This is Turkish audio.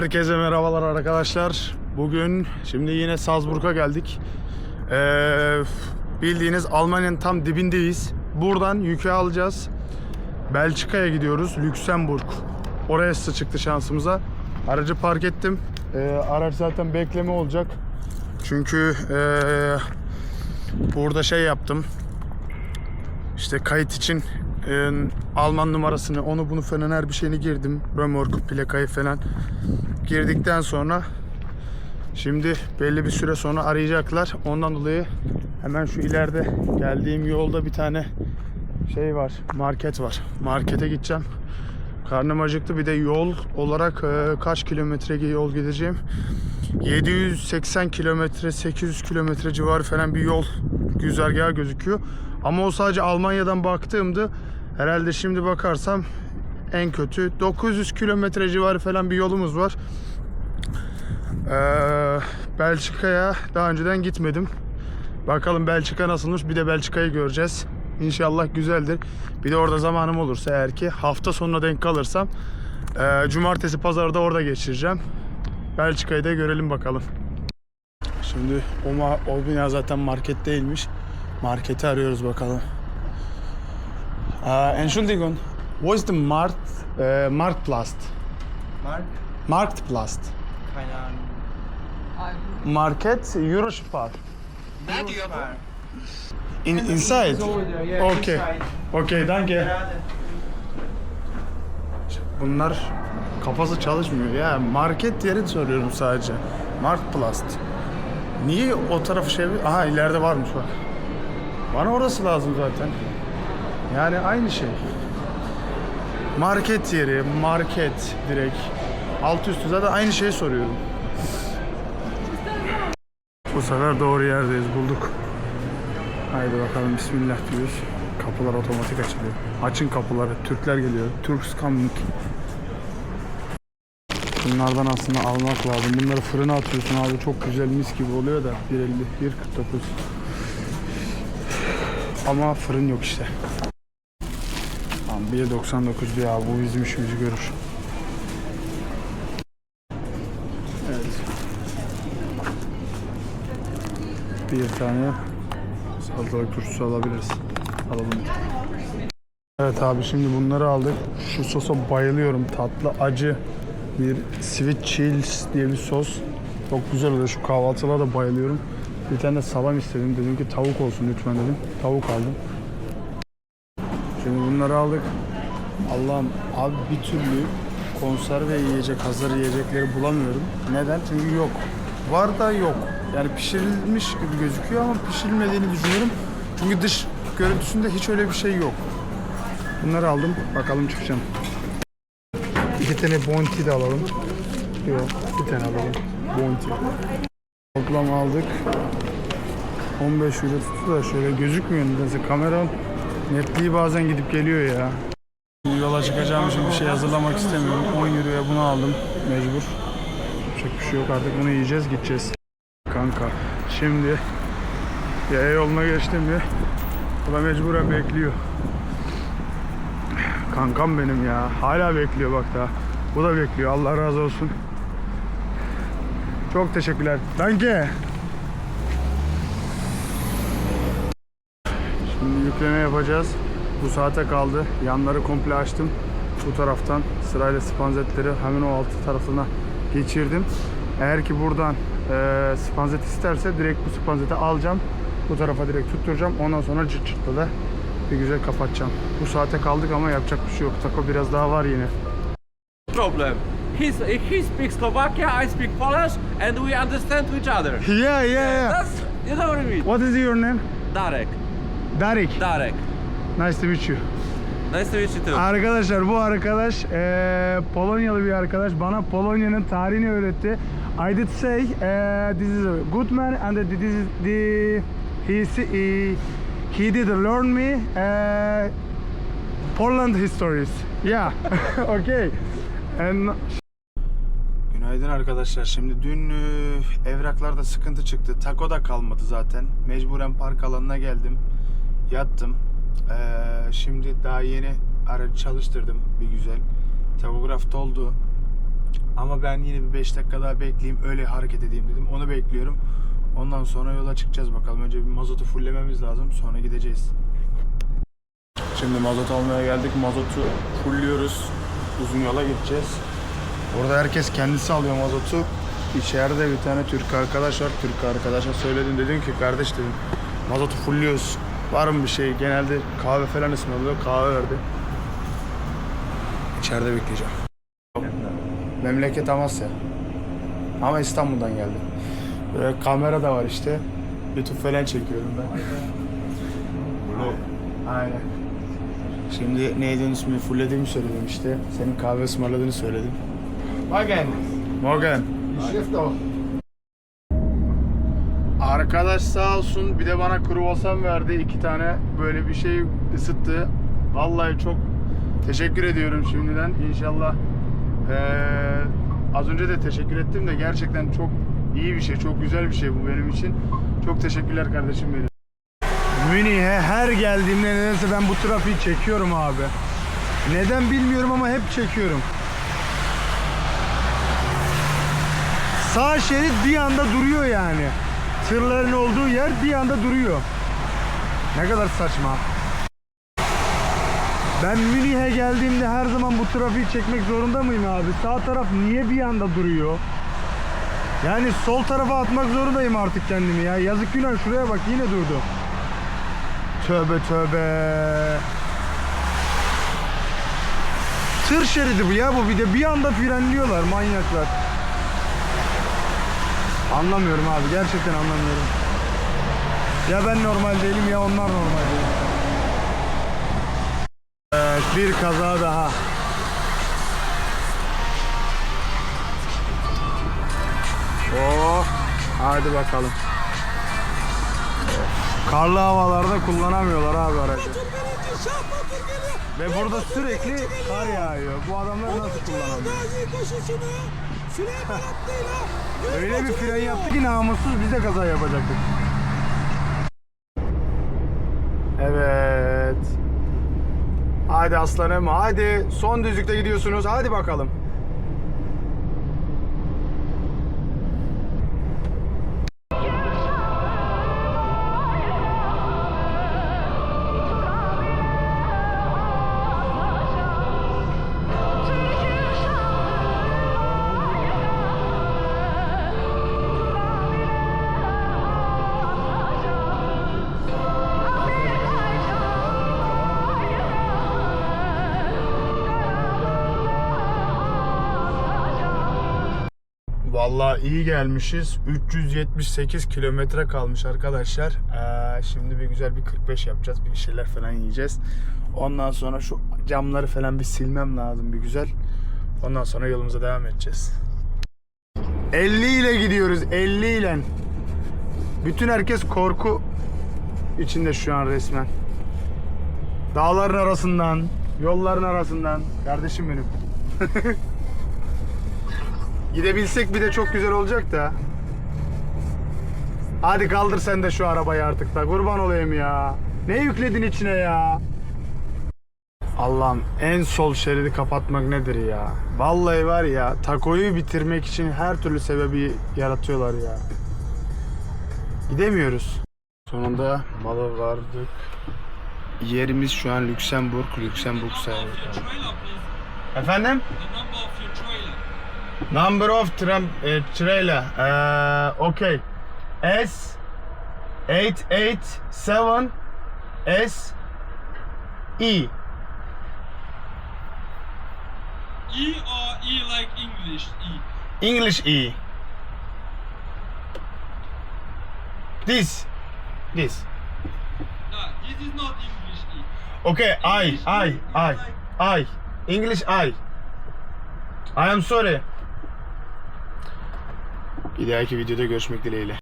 Herkese merhabalar arkadaşlar. Bugün şimdi yine Salzburg'a geldik. Ee, bildiğiniz Almanya'nın tam dibindeyiz. Buradan yükü alacağız. Belçika'ya gidiyoruz. Lüksemburg. Oraya çıktı şansımıza. Aracı park ettim. Ee, araç zaten bekleme olacak. Çünkü ee, burada şey yaptım. İşte kayıt için e, Alman numarasını, onu bunu falan her bir şeyini girdim. Römork, plakayı falan girdikten sonra şimdi belli bir süre sonra arayacaklar. Ondan dolayı hemen şu ileride geldiğim yolda bir tane şey var, market var. Markete gideceğim. Karnım acıktı. Bir de yol olarak e, kaç kilometre yol gideceğim? 780 kilometre, 800 kilometre civarı falan bir yol güzergahı gözüküyor. Ama o sadece Almanya'dan baktığımda herhalde şimdi bakarsam en kötü 900 kilometre civarı falan bir yolumuz var. Ee, Belçika'ya daha önceden gitmedim. Bakalım Belçika nasılmış bir de Belçika'yı göreceğiz. İnşallah güzeldir. Bir de orada zamanım olursa eğer ki hafta sonuna denk kalırsam e, cumartesi pazarda orada geçireceğim. Belçika'yı da görelim bakalım. Şimdi o, ma- o bina zaten market değilmiş. Marketi arıyoruz bakalım. Aa, Entschuldigung, wo ist der Markt, äh, Marktplatz? Mark? Marktplatz. Keine Ahnung. Market Eurospar. Eurospar. In, inside? Okay. Okay, danke. Bunlar kafası çalışmıyor ya. Market yeri soruyorum sadece. Marktplatz. Niye o tarafı şey... Aha ileride varmış bak. Bana orası lazım zaten. Yani aynı şey. Market yeri, market direkt. Alt üstü zaten aynı şeyi soruyorum. Bu sefer doğru yerdeyiz bulduk. Haydi bakalım bismillah diyoruz. Kapılar otomatik açılıyor. Açın kapıları. Türkler geliyor. Turks coming. Bunlardan aslında almak lazım. Bunları fırına atıyorsun abi. Çok güzel mis gibi oluyor da. 1.50, 1.49. Ama fırın yok işte. Tamam 1.99 diyor abi. Bu bizim işimizi görür. Evet. Bir tane salatalık turşusu alabiliriz. Alalım. Evet abi şimdi bunları aldık. Şu sosa bayılıyorum. Tatlı, acı bir sweet chills diye bir sos. Çok güzel oluyor. Şu kahvaltılara da bayılıyorum. Bir tane de salam istedim. Dedim ki tavuk olsun lütfen dedim. Tavuk aldım. Şimdi bunları aldık. Allah'ım abi bir türlü konserve yiyecek, hazır yiyecekleri bulamıyorum. Neden? Çünkü yok. Var da yok. Yani pişirilmiş gibi gözüküyor ama pişirilmediğini düşünüyorum. Çünkü dış görüntüsünde hiç öyle bir şey yok. Bunları aldım. Bakalım çıkacağım. İki tane bounty de alalım. Yok, bir tane alalım. Bounty. Toplam aldık. 15 euro tuttu da şöyle gözükmüyor nedense. Kamera netliği bazen gidip geliyor ya. Yola çıkacağım için bir şey hazırlamak istemiyorum. 10 euroya bunu aldım mecbur. Yapacak bir şey yok artık bunu yiyeceğiz gideceğiz. Kanka şimdi yaya yoluna geçtim mi bu da mecburen bekliyor. Kankam benim ya. Hala bekliyor bak daha. Bu da bekliyor. Allah razı olsun. Çok teşekkürler. Danke. Şimdi yükleme yapacağız. Bu saate kaldı. Yanları komple açtım. Bu taraftan sırayla spanzetleri hemen o altı tarafına geçirdim. Eğer ki buradan e, spanzet isterse direkt bu spanzeti alacağım. Bu tarafa direkt tutturacağım. Ondan sonra cırt cırtla da bir güzel kapatacağım. Bu saate kaldık ama yapacak bir şey yok. Tako biraz daha var yine. problem. He's, he speaks Slovakia, I speak Polish, and we understand each other. Yeah, yeah, yeah. That's, you know what I mean? What is your name? Darek. Darik. Darek. Nice to meet you. Nice to meet you too. Arkadaşlar bu arkadaş eee, Polonyalı bir arkadaş. Bana Polonya'nın tarihini öğretti. I did say eee, this is a good man and this is the he he, he did learn me eee, Poland histories. Yeah. okay. And Günaydın arkadaşlar. Şimdi dün e, evraklarda sıkıntı çıktı. Taco da kalmadı zaten. Mecburen park alanına geldim. Yattım. Ee, şimdi daha yeni aracı çalıştırdım bir güzel. Takograf doldu. Ama ben yine bir 5 dakika daha bekleyeyim öyle hareket edeyim dedim. Onu bekliyorum. Ondan sonra yola çıkacağız bakalım. Önce bir mazotu fullememiz lazım. Sonra gideceğiz. Şimdi mazot almaya geldik. Mazotu fulluyoruz. Uzun yola gideceğiz. Burada herkes kendisi alıyor mazotu. İçeride bir tane Türk arkadaş var. Türk arkadaşa söyledim. Dedim ki kardeş dedim mazotu fulluyoruz. Var mı bir şey? Genelde kahve falan ısmarlıyor. Kahve verdi. İçeride bekleyeceğim. Memleket Amasya. Ama İstanbul'dan geldim. Böyle kamera da var işte. YouTube falan çekiyorum ben. Aynen. Şimdi neydi ismi fullediğimi söyledim işte. Senin kahve ısmarladığını söyledim. Morgan. Morgan. Arkadaş sağ olsun bir de bana kruvasan verdi iki tane böyle bir şey ısıttı. Vallahi çok teşekkür ediyorum şimdiden. İnşallah eee, az önce de teşekkür ettim de gerçekten çok iyi bir şey, çok güzel bir şey bu benim için. Çok teşekkürler kardeşim benim. Münih'e her geldiğimde nedense ben bu trafiği çekiyorum abi. Neden bilmiyorum ama hep çekiyorum. Sağ şerit bir anda duruyor yani. Tırların olduğu yer bir anda duruyor. Ne kadar saçma. Ben Münih'e geldiğimde her zaman bu trafiği çekmek zorunda mıyım abi? Sağ taraf niye bir anda duruyor? Yani sol tarafa atmak zorundayım artık kendimi ya. Yazık günah şuraya bak yine durdu. Tövbe tövbe. Tır şeridi bu ya bu bir de bir anda frenliyorlar manyaklar. Anlamıyorum abi gerçekten anlamıyorum. Ya ben normal değilim ya onlar normal değil. Evet bir kaza daha. Oh hadi bakalım. Karlı havalarda kullanamıyorlar abi aracı. Ve burada sürekli kar yağıyor. Bu adamlar nasıl kullanamıyor? Öyle bir fren yaptı ki namussuz bize kaza yapacaktık. Evet. Hadi aslanım hadi. Son düzlükte gidiyorsunuz. Hadi bakalım. Vallahi iyi gelmişiz. 378 kilometre kalmış arkadaşlar. Ee, şimdi bir güzel bir 45 yapacağız. Bir şeyler falan yiyeceğiz. Ondan sonra şu camları falan bir silmem lazım bir güzel. Ondan sonra yolumuza devam edeceğiz. 50 ile gidiyoruz. 50 ile. Bütün herkes korku içinde şu an resmen. Dağların arasından, yolların arasından. Kardeşim benim. Gidebilsek bir de çok güzel olacak da. Hadi kaldır sen de şu arabayı artık da. Kurban olayım ya. Ne yükledin içine ya? Allah'ım en sol şeridi kapatmak nedir ya? Vallahi var ya takoyu bitirmek için her türlü sebebi yaratıyorlar ya. Gidemiyoruz. Sonunda mala vardık. Yerimiz şu an Lüksemburg, Lüksemburg sayılır. Efendim? Number of tram eh, trailer. Uh, okay. S 887 S E. E or E like English E? English E. This. This. Nah, this is not English E. Okay, I, English I, is I, I. English I. I am sorry. Bir dahaki videoda görüşmek dileğiyle.